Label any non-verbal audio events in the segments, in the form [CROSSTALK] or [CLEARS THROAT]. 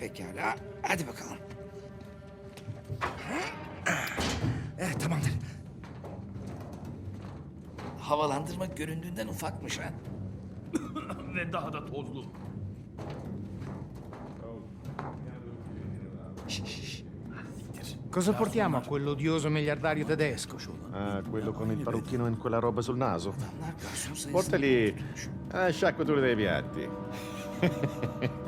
Pekala. Hadi bakalım. Eh, tamamdır. Havalandırma göründüğünden ufakmış ha. [COUGHS] Ve daha da tozlu. Şş, şş. Cosa portiamo a quell'odioso miliardario tedesco? Ah, quello con il parrucchino e quella roba sul naso. Portali tutmuş. ah, sciacquature dei piatti. [LAUGHS]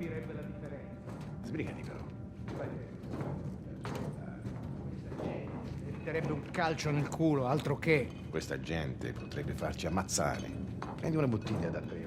Capirebbe la differenza. Sbrigati però. Meriterebbe un calcio nel culo, altro che. Questa gente potrebbe farci ammazzare. Prendi una bottiglia da tre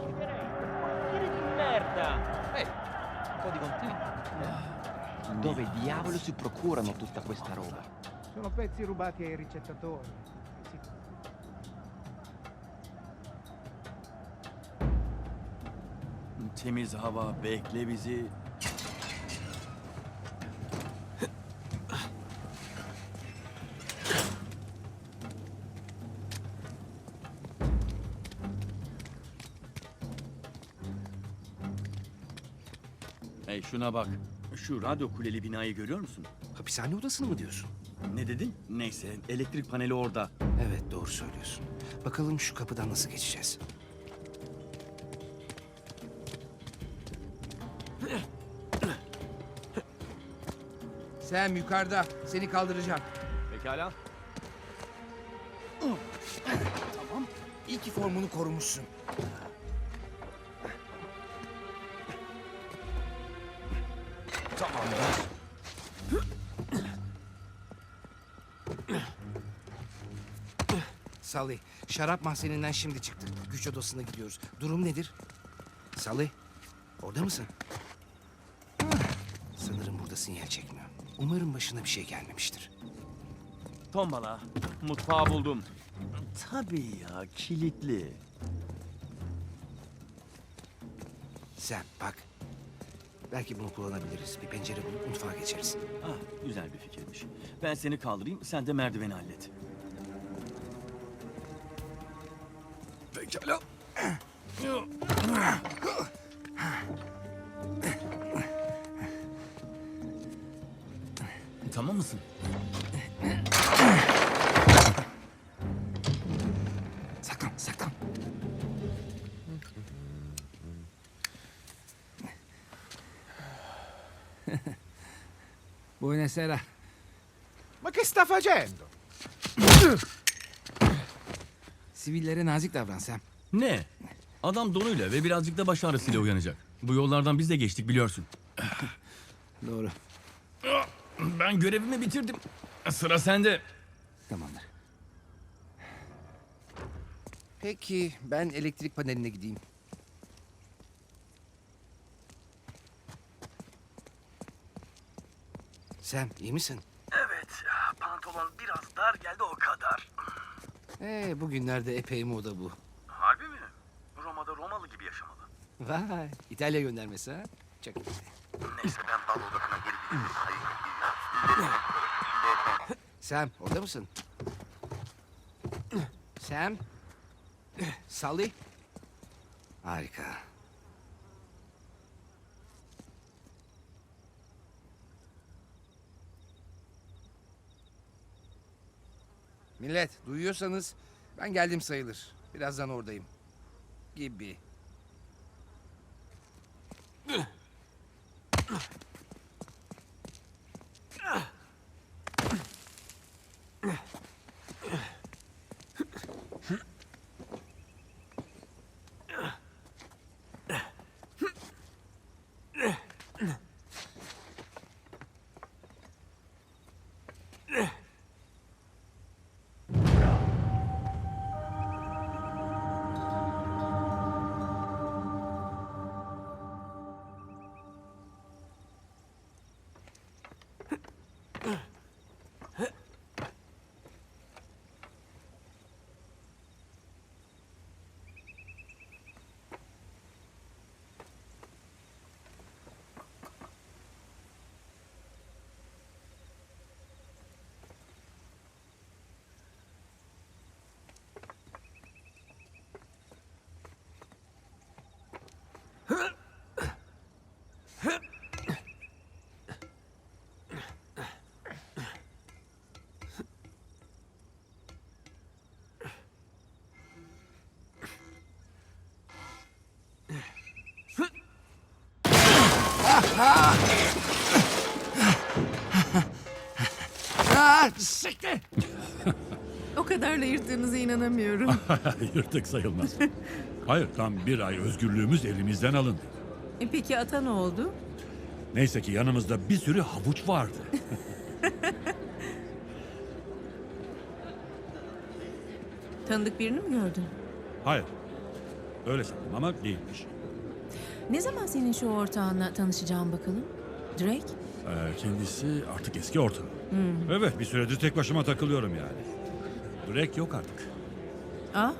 Portiere di merda! Ehi, un po' di contenuto. Dove diavolo si procurano tutta questa roba? Sono pezzi rubati ai ricettatori. Temiz hava bekle bizi. Şuna bak. Şu radyo kuleli binayı görüyor musun? Hapishane odasını mı diyorsun? Ne dedin? Neyse elektrik paneli orada. Evet doğru söylüyorsun. Bakalım şu kapıdan nasıl geçeceğiz? Sam yukarıda. Seni kaldıracağım. Pekala. Tamam. İyi ki formunu korumuşsun. Salih, şarap mahzeninden şimdi çıktık. Güç odasına gidiyoruz. Durum nedir? Salih, orada mısın? Sanırım burada sinyal çekmiyor. Umarım başına bir şey gelmemiştir. Tombala. Mutfağı buldum. Tabii ya kilitli. Sen bak. Belki bunu kullanabiliriz. Bir pencere bulup mutfağa geçeriz. Ah güzel bir fikirmiş. Ben seni kaldırayım sen de merdiveni hallet. Pekala. Tamam mısın? Buonasera. Ma che sta facendo? Sivillere nazik davran Sam. Ne? Adam donuyla ve birazcık da baş ağrısıyla uyanacak. Bu yollardan biz de geçtik biliyorsun. Doğru. Ben görevimi bitirdim. Sıra sende. Tamamdır. Peki ben elektrik paneline gideyim. Sam iyi misin? Evet, pantolon biraz dar geldi o kadar. Ee, bugünlerde epey moda bu. Harbi mi? Roma'da Romalı gibi yaşamalı. Vay İtalya göndermesi ha? Çok iyi. Neyse ben bal odasına geri gideyim. Sam orada mısın? Sam? Salih? Harika. Millet duyuyorsanız ben geldim sayılır. Birazdan oradayım. Gibi. Aa, siktir! O kadar da yırttığınıza inanamıyorum. [LAUGHS] Yırtık sayılmaz. Hayır, tam bir ay özgürlüğümüz elimizden alındı. E peki ata ne oldu? Neyse ki yanımızda bir sürü havuç vardı. [LAUGHS] Tanıdık birini mi gördün? Hayır, öyle sandım ama değilmiş. Ne zaman senin şu ortağınla tanışacağım bakalım? Drake? Ee, kendisi artık eski ortağı. Evet, bir süredir tek başıma takılıyorum yani. Drake yok artık. Aa,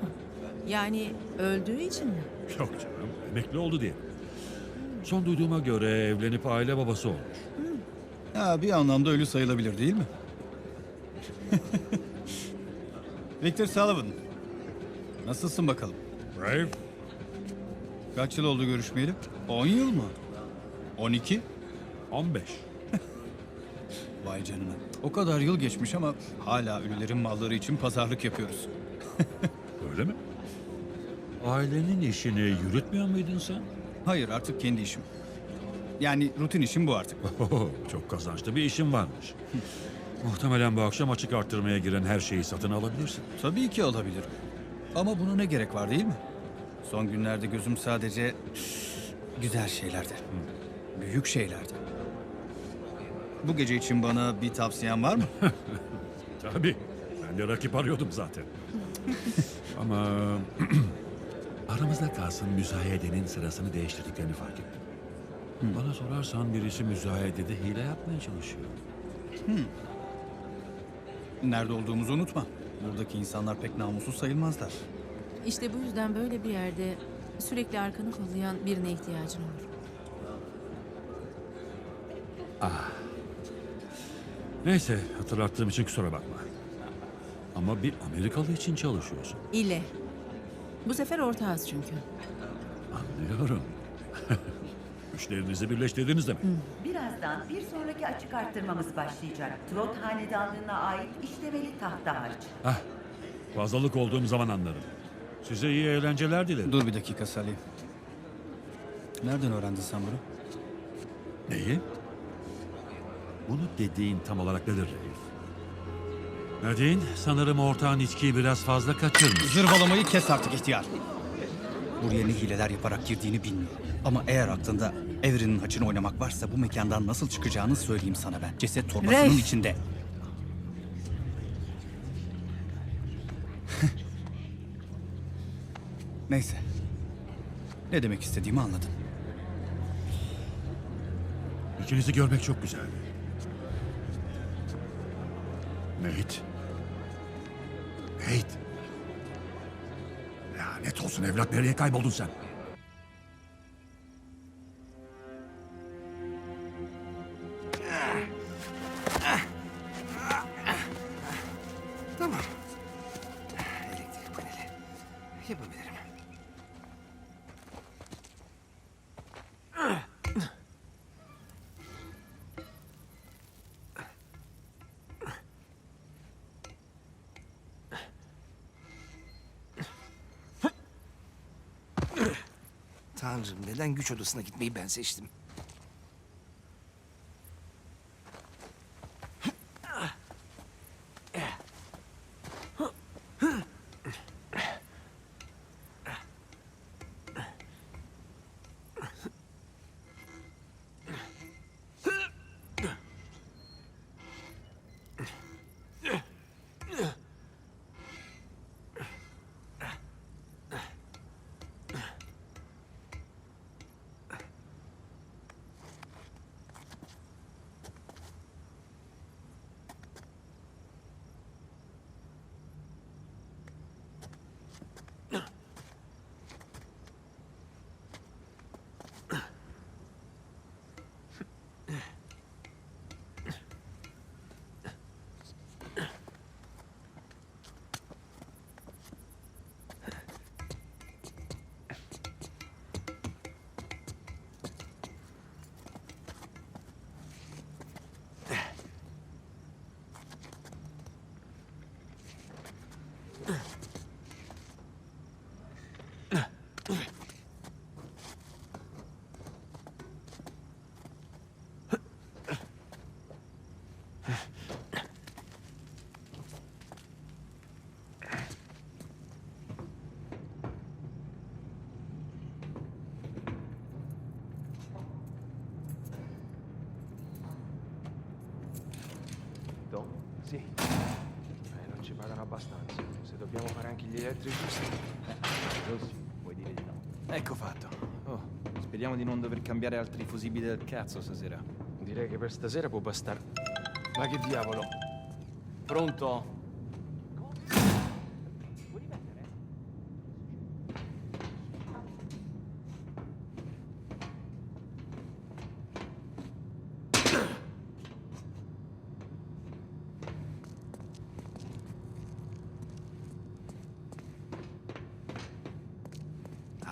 yani öldüğü için mi? Yok canım, emekli oldu diye. Son duyduğuma göre evlenip aile babası olmuş. Ya bir anlamda ölü sayılabilir değil mi? [LAUGHS] Victor Sullivan. Nasılsın bakalım? Brave, Kaç yıl oldu görüşmeyeli? 10 yıl mı? 12? 15. [LAUGHS] Vay canına. O kadar yıl geçmiş ama hala ölülerin malları için pazarlık yapıyoruz. [LAUGHS] Öyle mi? Ailenin işini yürütmüyor muydun sen? Hayır artık kendi işim. Yani rutin işim bu artık. [LAUGHS] Oho, çok kazançlı bir işin varmış. [LAUGHS] Muhtemelen bu akşam açık arttırmaya giren her şeyi satın alabilirsin. Tabii ki alabilirim. Ama buna ne gerek var değil mi? Son günlerde gözüm sadece [SNIFFS] güzel şeylerde. Büyük şeylerde. Bu gece için bana bir tavsiyen var mı? [LAUGHS] Tabii. Ben de rakip arıyordum zaten. Ama [CLEARS THROAT] aramızda kalsın müzayedenin sırasını değiştirdiklerini fark ettim. Bana sorarsan birisi müzayedede hile yapmaya çalışıyor. Nerede olduğumuzu unutma. Buradaki insanlar pek namussuz sayılmazlar. İşte bu yüzden böyle bir yerde sürekli arkanı kollayan birine ihtiyacın olur. Neyse hatırlattığım için kusura bakma. Ama bir Amerikalı için çalışıyorsun. İle. Bu sefer ortağız çünkü. Anlıyorum. [LAUGHS] Güçlerinizi birleştirdiniz demek. Birazdan bir sonraki açık arttırmamız başlayacak. Trot Hanedanlığı'na ait işlemeli tahta harç. Hah, fazlalık olduğum zaman anlarım. Size iyi eğlenceler dilerim. Dur bir dakika Salih. Nereden öğrendin sen bunu? Neyi? Bunu dediğin tam olarak nedir Reif? Nadine, sanırım ortağın içkiyi biraz fazla kaçırmış. Zırvalamayı kes artık ihtiyar. Buraya ne hileler yaparak girdiğini bilmiyorum. Ama eğer aklında Evren'in haçını oynamak varsa bu mekandan nasıl çıkacağını söyleyeyim sana ben. Ceset torbasının Reif. içinde. [LAUGHS] Neyse. Ne demek istediğimi anladın. İkinizi görmek çok güzel. Nate. Nate. Lanet olsun evlat nereye kayboldun sen? Odasına gitmeyi ben seçtim? Dobbiamo fare anche gli elettricisti. Rossi, puoi dire di no. Ecco fatto. Oh, speriamo di non dover cambiare altri fusibili del cazzo stasera. Direi che per stasera può bastare. Ma che diavolo? Pronto?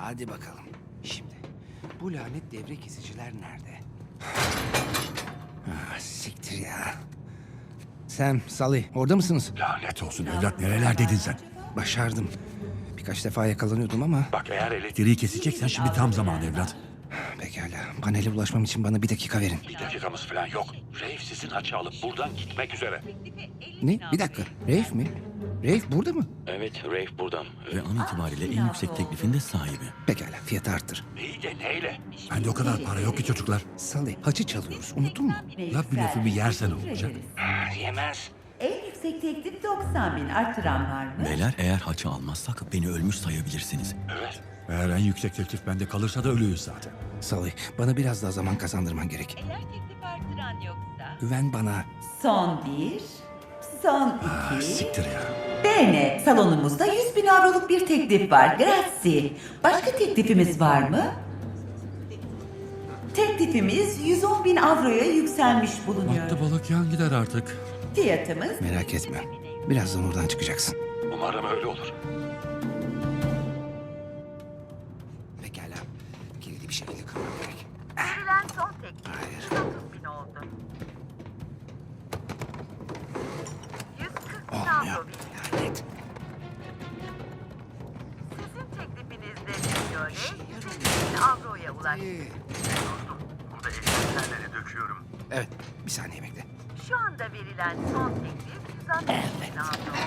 Hadi bakalım. Şimdi bu lanet devre kesiciler nerede? Ah, siktir ya. Sam, Sally orada mısınız? Lanet olsun evlat nerelerdeydin sen? Başardım. Birkaç defa yakalanıyordum ama Bak eğer elektriği keseceksen şimdi tam zaman evlat. pekala. Panele ulaşmam için bana bir dakika verin. Bir dakikamız falan yok. Reif sizin haçı alıp buradan gitmek üzere. Ne? Bir dakika. Rafe mi? Rafe burada mı? Evet, Rafe buradan. Ve an itibariyle en yüksek teklifin de sahibi. Pekala fiyatı arttır. İyi de neyle? Bende o kadar para yok ki çocuklar. Sally haçı çalıyoruz. Unuttun mu? Laf bir lafı bir yersen olacak. Yemez. En yüksek teklif 90 bin. Artıran var mı? Beyler eğer haçı almazsak beni ölmüş sayabilirsiniz. Evet. Eğer en yüksek teklif bende kalırsa da ölüyüz zaten. Sally bana biraz daha zaman kazandırman gerek. Eğer teklif artıran yoksa. Güven bana. Son bir. Son Ah, iki. siktir ya. Bene, salonumuzda 100 bin avroluk bir teklif var. Grazie. Başka teklifimiz var mı? Teklifimiz 110 bin avroya yükselmiş bulunuyor. Battı balık yan gider artık. Fiyatımız Merak etme. Birazdan oradan çıkacaksın. Umarım öyle olur. 150 bin avroya ulaştı. Burada eşyalarını döküyorum. Evet. Bir saniye bekle. Şu anda verilen son teklif 160 bin avro.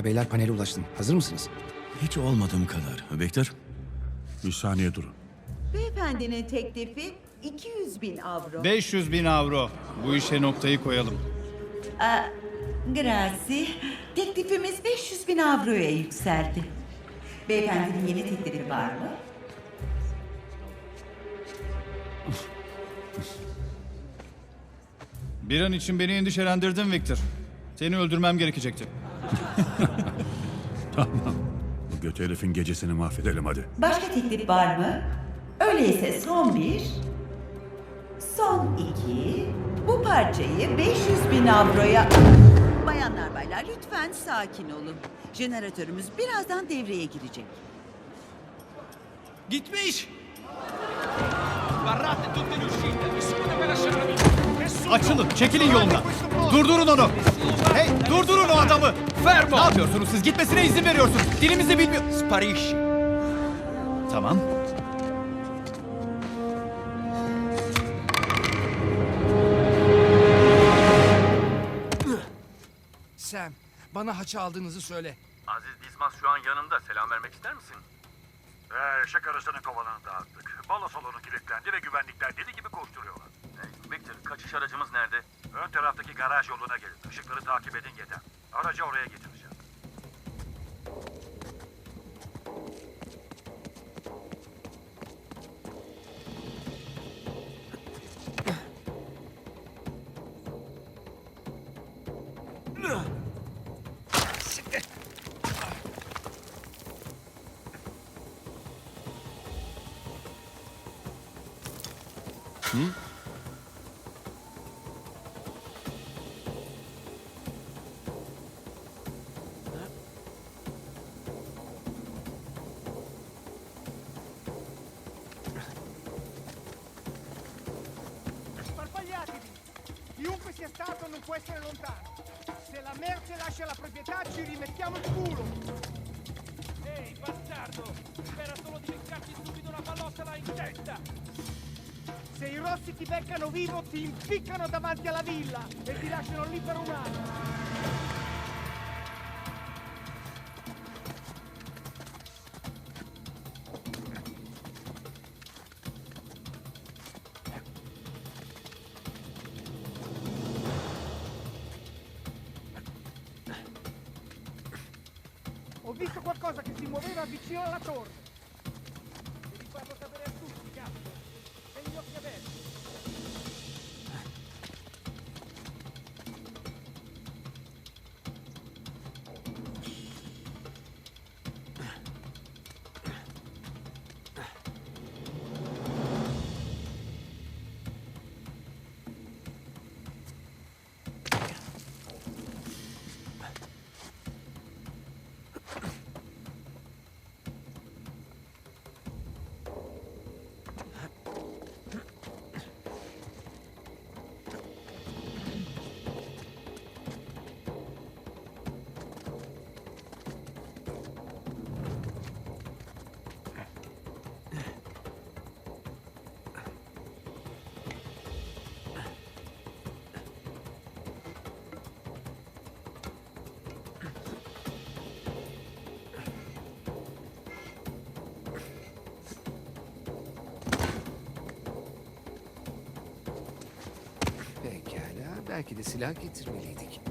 Pekala beyler panele ulaştım. Hazır mısınız? Hiç olmadığım kadar. Victor, Bir saniye durun. Beyefendinin teklifi 200 bin avro. 500 bin avro. Bu işe noktayı koyalım. Grazie. Teklifimiz 500 bin avroya yükseldi. Beyefendinin yeni teklifi var mı? Bir an için beni endişelendirdin Victor. Seni öldürmem gerekecekti. [LAUGHS] Bu göt herifin gecesini mahvedelim hadi. Başka teklif var mı? Öyleyse son bir, son iki, bu parçayı 500 bin avroya... Bayanlar baylar lütfen sakin olun. Jeneratörümüz birazdan devreye girecek. Gitmiş. Açılın, çekilin yolundan. Durdurun onu. Hey, durdurun o adamı. Fermo. Ne yapıyorsunuz siz? Gitmesine izin veriyorsunuz. Dilimizi bilmiyor. Spariş. Tamam. Sam, bana haçı aldığınızı söyle. Aziz Dismas şu an yanımda. Selam vermek ister misin? Ee, eşek arasının kovanını dağıttık. Balo salonu kilitlendi ve güvenlikler deli gibi koşturuyorlar. Victor, kaçış aracımız nerede? Ön taraftaki garaj yoluna gelin. Işıkları takip edin yeter. Aracı oraya getireceğim. In testa! Se i rossi ti beccano vivo, ti impiccano davanti alla villa e ti lasciano lì per un anno. Belki de silah getirmeliydik.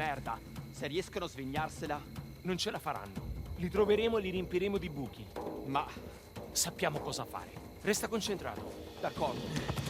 Merda, se riescono a svignarsela... Non ce la faranno. Li troveremo e li riempiremo di buchi. Ma... Sappiamo cosa fare. Resta concentrato. D'accordo.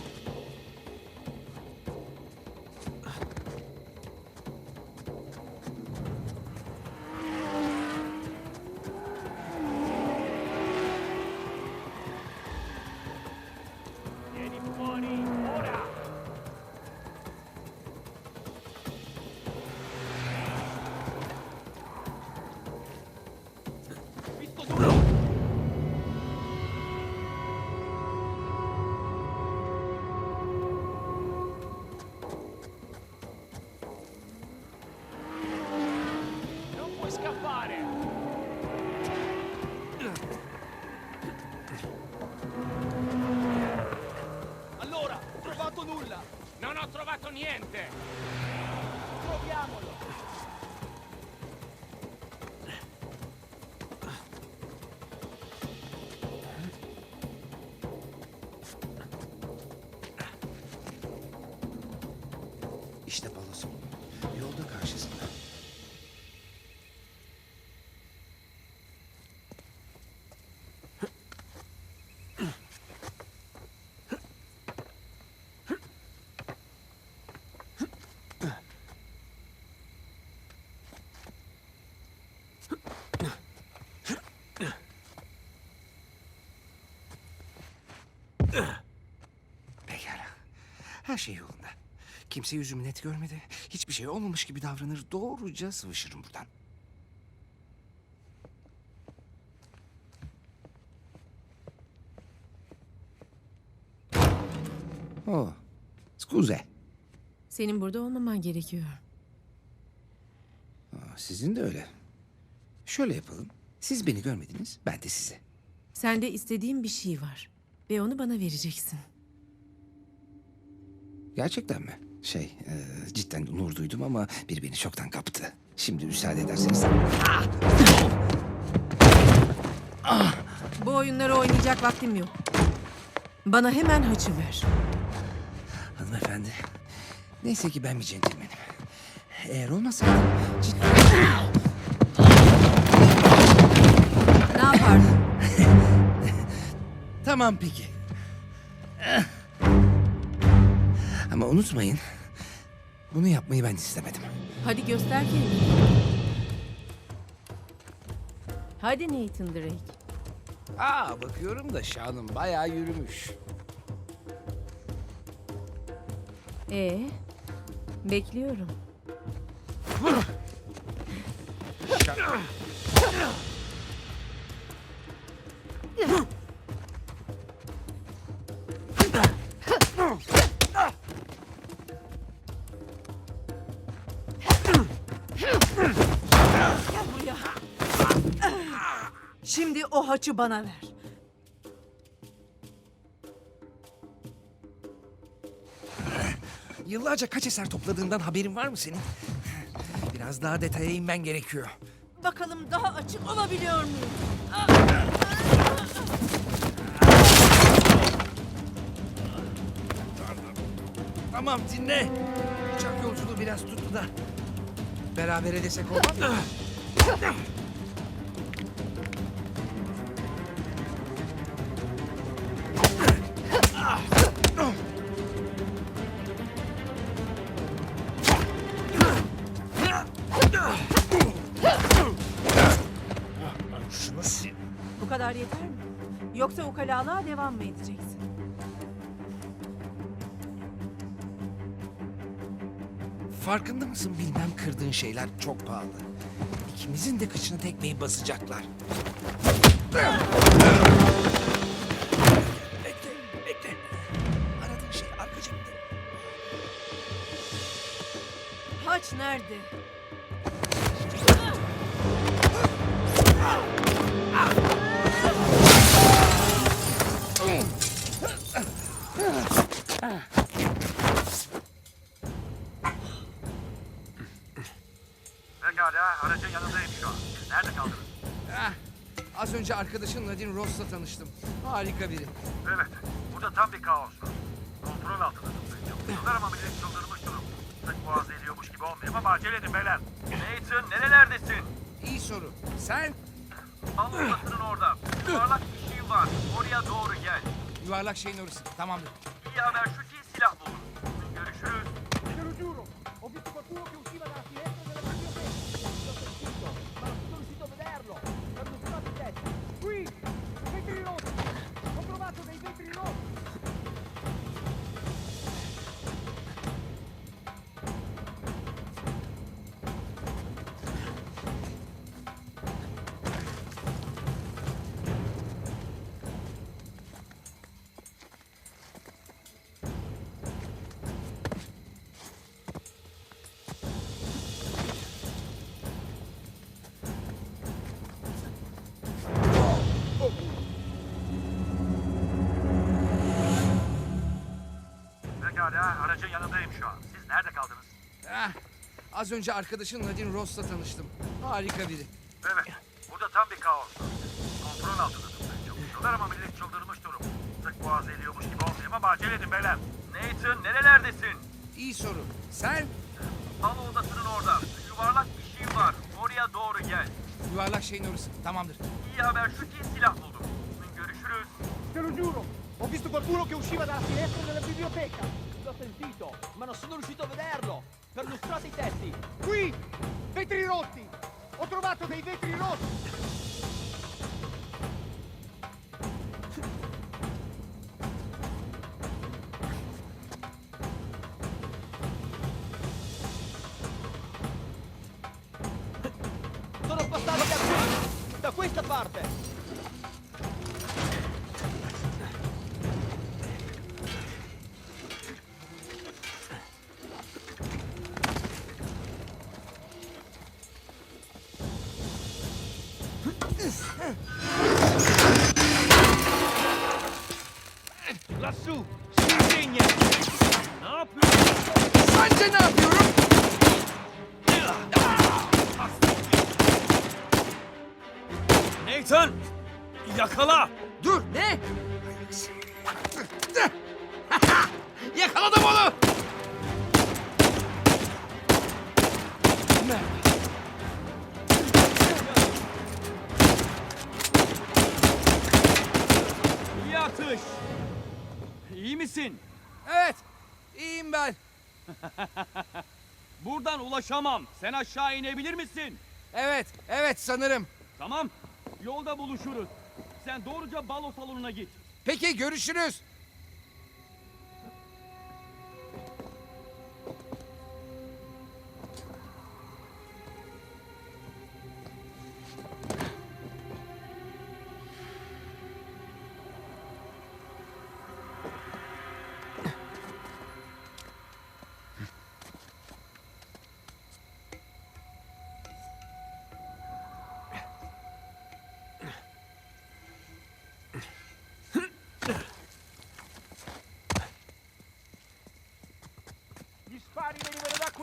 niente! Proviamolo! Pekala. Her şey yolunda. Kimse yüzümü net görmedi. Hiçbir şey olmamış gibi davranır. Doğruca sıvışırım buradan. Oh. Scuze. Senin burada olmaman gerekiyor. Aa, sizin de öyle. Şöyle yapalım. Siz beni görmediniz, ben de sizi. Sende istediğim bir şey var. Ve onu bana vereceksin. Gerçekten mi? Şey, e, cidden onur duydum ama biri beni çoktan kaptı. Şimdi müsaade ederseniz. Bu oyunları oynayacak vaktim yok. Bana hemen haçı ver. Hanımefendi. Neyse ki ben bir centilmenim. Eğer olmasaydı ciddi... Ne yapardın? Tamam peki. Ama unutmayın. Bunu yapmayı ben istemedim. Hadi göster kendini. Hadi Nathan Drake. Aa bakıyorum da şanım bayağı yürümüş. Ee, bekliyorum. Gel Haçı bana ver. Yıllarca kaç eser topladığından haberin var mı senin? Biraz daha detaya inmen gerekiyor. Bakalım daha açık olabiliyor muyum? Tamam dinle. Uçak yolculuğu biraz tuttu da. Beraber edesek olmaz mı? [LAUGHS] Yoksa ukalalığa devam mı edeceksin? Farkında mısın bilmem kırdığın şeyler çok pahalı. İkimizin de kıçına tekmeyi basacaklar. Bekle, bekle. Aradığın şey arka cebinde. Haç nerede? Aracın yanındayım şu an. Siz nerede kaldınız? Ah, az önce arkadaşın Nadine Ross'la tanıştım. Harika biri. Evet. Burada tam bir kaos var. Kontrol altında çalışıyorlar ama millet çıldırmış durum. Sık boğaz ediyormuş gibi olmayayım ama acele edin beyler. Nathan nerelerdesin? İyi soru. Sen Al odasının orada. Yuvarlak bir şey var. Oraya doğru gel. yuvarlak şeyin orası. Tamamdır. İyi haber şu ki silah buldum. Görüşürüz. Lo giuro, ho visto qualcuno che az önce arkadaşın Nadine Ross'la tanıştım. Harika biri. Evet. Burada tam bir kaos. Kontrol altında tutmaya çalışıyorlar ama millet çıldırmış durum. Sık boğaz ediyormuş gibi olmayayım ama acele edin beyler. Nathan nerelerdesin? İyi soru. Sen Al odasının orada. Yuvarlak bir şey var. Oraya doğru gel. yuvarlak şeyin orası. Tamamdır. İyi haber şu ki silah buldum. Görüşürüz. Te lo giuro, ho visto qualcuno che usciva dalla finestra della biblioteca. L'ho sentito, ma non sono riuscito a trovato dei vetri rossi. Sono passati da qui, da questa parte. [LAUGHS] Buradan ulaşamam. Sen aşağı inebilir misin? Evet, evet sanırım. Tamam. Yolda buluşuruz. Sen doğruca balo salonuna git. Peki görüşürüz.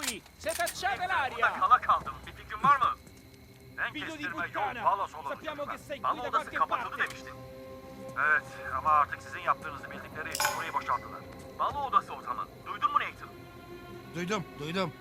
Venivano da qui! Se tacciate Burada l'aria! kala kaldım. Bir fikrin var mı? En Figlio di kestirme yol puttana! Balos olur. Sappiamo che sei qui Balo da odası qualche kapatıldı parte! demiştin. Evet ama artık sizin yaptığınızı bildikleri için burayı boşalttılar. Balo odası ortamı. Duydun mu Nathan? Duydum, duydum.